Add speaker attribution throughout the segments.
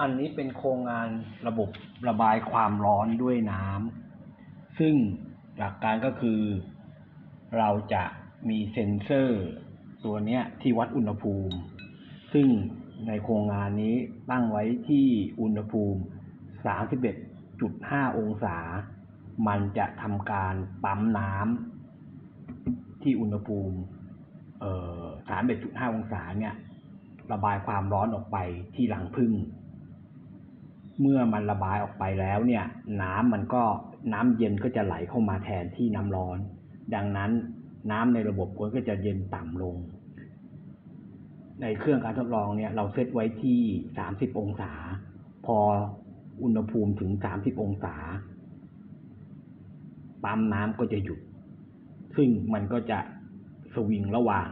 Speaker 1: อันนี้เป็นโครงงานระบบระบายความร้อนด้วยน้ำซึ่งหลักการก็คือ เราจะมีเซ็นเซอร์ตัวนี้ที่วัดอุณหภูมิ ซึ่งในโครงงานนี้ตั้งไว้ที่อุณหภูมิ 31.5 องศา มันจะทำการปั๊มน้ำที่อุณหภูมิเอ่อ31.5 องศาเนี่ย ระบายความร้อนออกไปที่รังผึ้ง เมื่อมันระบายออกไปแล้วเนี่ยน้ำมันก็น้ำเย็นก็จะไหลเข้ามาแทนที่น้ำร้อน ดังนั้นน้ำในระบบก็จะเย็นต่ำลง ในเครื่องการทดลองเนี่ยเราเซตไว้ที่ 30 องศา พออุณหภูมิถึง 30 องศา ปั๊มน้ำก็จะหยุด ซึ่งมันก็จะสวิงระหว่าง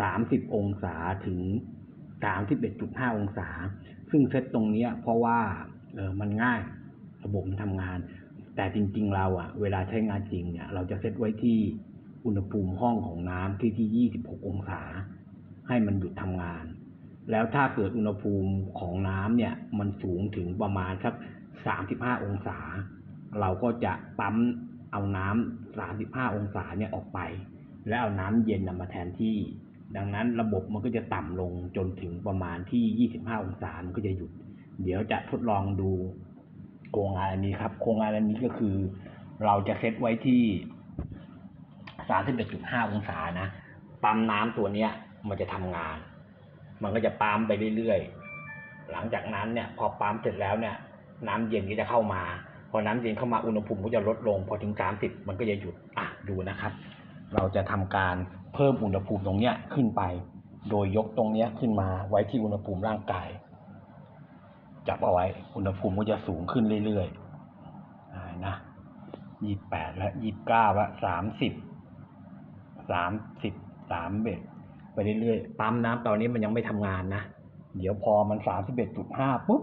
Speaker 1: 30 องศาถึง 31.5 องศา ซึ่งเซตตรงเนี้ยเพราะว่าเออมันง่ายระบบมันทำงาน แต่จริง ๆ เราอะเวลาใช้งานจริงเนี่ย เราจะเซตไว้ที่อุณหภูมิห้องของน้ำที่ที่ 26 องศา ให้มันหยุดทำงาน แล้วถ้าเกิดอุณหภูมิของน้ำเนี่ย มันสูงถึงประมาณสัก 35 องศา เราก็จะปั๊มเอาน้ำ35 องศาเนี่ยออกไป แล้วเอาน้ำเย็นนำมาแทนที่ ดังนั้นระบบมันก็จะต่ำลงจนถึงประมาณที่ 25 องศา มันก็จะหยุด เดี๋ยวจะทดลองดูโครงงานอันนี้ครับ โครงงานอันนี้ก็คือ เราจะเซตไว้ที่ 31.5 องศานะ ปั๊มน้ำตัวเนี้ย มันจะทำงาน มันก็จะปั๊มไปเรื่อยๆ หลังจากนั้นเนี่ย พอปั๊มเสร็จแล้วเนี่ย น้ำเย็นก็จะเข้ามา พอน้ำเย็นเข้ามาอุณหภูมิก็จะลดลง พอถึง 30 มันก็จะหยุด อะ ดูนะครับ เราจะทำการเพิ่มอุณหภูมิตรงเนี้ยขึ้นไป โดยยกตรงเนี้ยขึ้นมาไว้ที่อุณหภูมิร่างกาย จับเอาไว้ อุณหภูมิก็จะสูงขึ้นเรื่อยๆนะยี่แปดและยี่เก้าและสามสิบสามสิบสามเบ็ดไปเรื่อยๆปั๊มน้ำตอนนี้มันยังไม่ทำงานนะ เดี๋ยวพอมันสามสิบเอ็ดจุดห้าปุ๊บ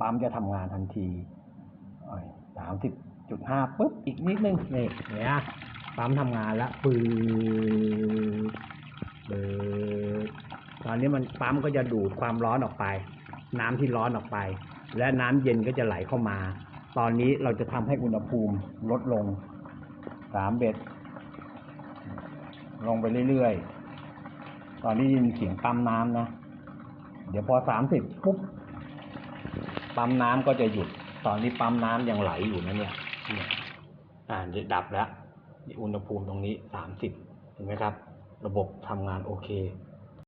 Speaker 1: ปั๊มจะทำงานทันทีสามสิบจุดห้าปุ๊บอีกนิดนึงนี่เนี่ย ปั๊มทำงานแล้วปืดปืดตอนนี้มันปั๊มก็จะดูดความร้อนออกไป น้ำที่ร้อนออกไป และน้ำเย็นก็จะไหลเข้ามา ตอนนี้เราจะทำให้อุณหภูมิลดลงสามเบ็ดลงไปเรื่อยๆ ตอนนี้ยินเสียงปั๊มน้ำนะ เดี๋ยวพอสามสิบปุ๊บ ปั๊มน้ำก็จะหยุด ตอนนี้ปั๊มน้ำยังไหลอยู่นะเนี่ย อ่าดับแล้ว อุณหภูมิตรงนี้สามสิบเห็นไหมครับ ระบบทำงานโอเค